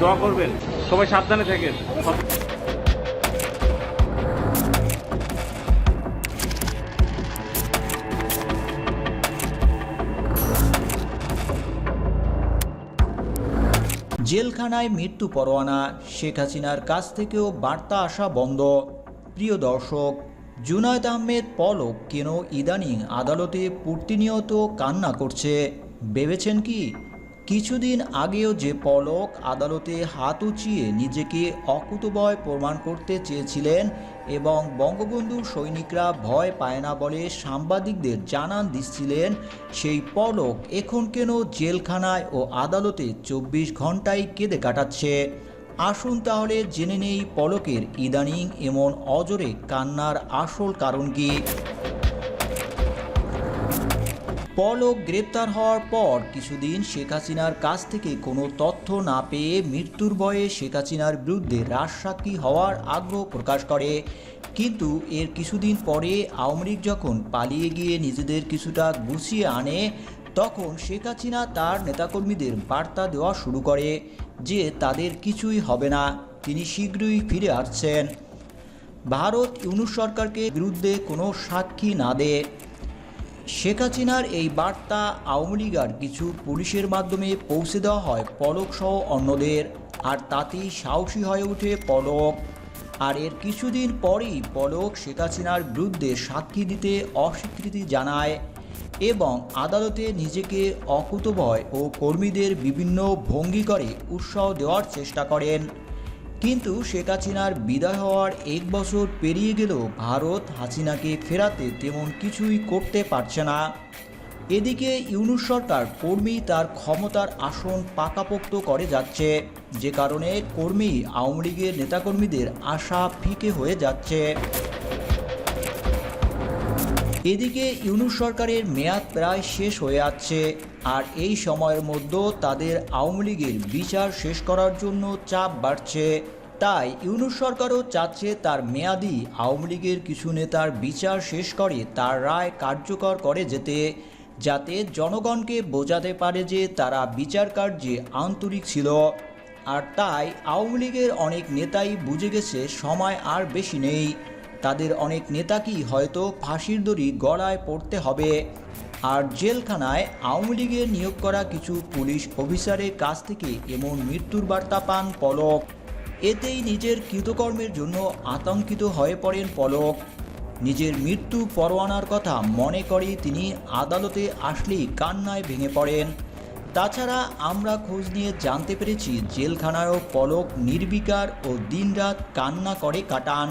দোয়া করবেন। সবাই সাবধানে থাকেন। জেলখানায় মৃত্যু পরোয়ানা, শেখ হাসিনার কাছ থেকেও বার্তা আসা বন্ধ। প্রিয় দর্শক, জুনায়দ আহমেদ পলক কেন ইদানিং আদালতে প্রতিনিয়ত কান্না করছে? ভেবেছেন কি? কিছুদিন আগেও যে পলক আদালতে হাত উঁচিয়ে নিজেকে অকুতভয় প্রমাণ করতে চেয়েছিলেন এবং বঙ্গবন্ধুর সৈনিকরা ভয় পায় না বলে সাংবাদিকদের জানান দিচ্ছিলেন, সেই পলক এখন কেন জেলখানায় ও আদালতে চব্বিশ ঘন্টায় কেঁদে কাটাচ্ছে? আসুন তাহলে জেনে নেই পলকের ইদানিং এমন অজরে কান্নার আসল কারণ কি। পলক গ্রেপ্তার হওয়ার পর কিছুদিন শেখ হাসিনার কাছ থেকে কোনো তথ্য না পেয়ে মৃত্যুর ভয়ে শেখ হাসিনার বিরুদ্ধে রাজসাক্ষী হওয়ার আগ্রহ প্রকাশ করে। কিন্তু এর কিছুদিন পরে আওয়ামী লীগ যখন পালিয়ে গিয়ে নিজেদের কিছুটা গুছিয়ে আনে, তখন শেখ হাসিনা তার নেতাকর্মীদের বার্তা দেওয়া শুরু করে যে তাদের কিছুই হবে না, তিনি শীঘ্রই ফিরে আসছেন। ভারত ইউনুস সরকারকে বিরুদ্ধে কোনো সাক্ষী না দেয়। শেখ হাসিনার এই বার্তা আওয়ামী লীগার কিছু পুলিশের মাধ্যমে পৌঁছে দেওয়া হয় পলক সহ অন্যদের। আর তাতেই সাহসী হয়ে ওঠে পলক। আর এর কিছুদিন পরেই পলক শেখ হাসিনার বিরুদ্ধে সাক্ষী দিতে অস্বীকৃতি জানায় এবং আদালতে নিজেকে অকুতভয় ও কর্মীদের বিভিন্ন ভঙ্গি করে উৎসাহ দেওয়ার চেষ্টা করেন। কিন্তু শেখ হাসিনার বিদায় হওয়ার এক বছর পেরিয়ে গেলেও ভারত হাসিনাকে ফেরাতে তেমন কিছুই করতে পারছে না। এদিকে ইউনুস সরকার কর্মী তার ক্ষমতার আসন পাকাপোক্ত করে যাচ্ছে। যে কারণে কর্মী আওয়ামী লীগের নেতাকর্মীদের আশা ফিকে হয়ে যাচ্ছে। এদিকে ইউনুস সরকারের মেয়াদ প্রায় শেষ হয়ে যাচ্ছে। আর এই সময়ের মধ্যে তাদের আওয়ামী লীগের বিচার শেষ করার জন্য চাপ বাড়ছে। তাই ইউনুস সরকারও চাচ্ছে তার মেয়াদি আওয়ামী লীগের কিছু নেতার বিচার শেষ করে তার রায় কার্যকর করে যেতে, যাতে জনগণকে বোঝাতে পারে যে তারা বিচার কার্যে আন্তরিক ছিল। আর তাই আওয়ামী লীগের অনেক নেতাই বুঝে গেছে, সময় আর বেশি নেই। তাদের অনেক নেতাকেই হয়তো ফাঁসির দড়ি গড়ায় পড়তে হবে। আর জেলখানায় আওয়ামী লীগের নিয়োগ করা কিছু পুলিশ অফিসারের কাছ থেকে এমন মৃত্যুর বার্তা পান পলক। এতেই নিজের কৃতকর্মের জন্য আতঙ্কিত হয়ে পড়েন পলক। নিজের মৃত্যু পরোয়ানার কথা মনে করে তিনি আদালতে আসলেই কান্নায় ভেঙে পড়েন। তাছাড়া আমরা খোঁজ নিয়ে জানতে পেরেছি, জেলখানায়ও পলক নির্বিকার ও দিনরাত কান্না করে কাটান।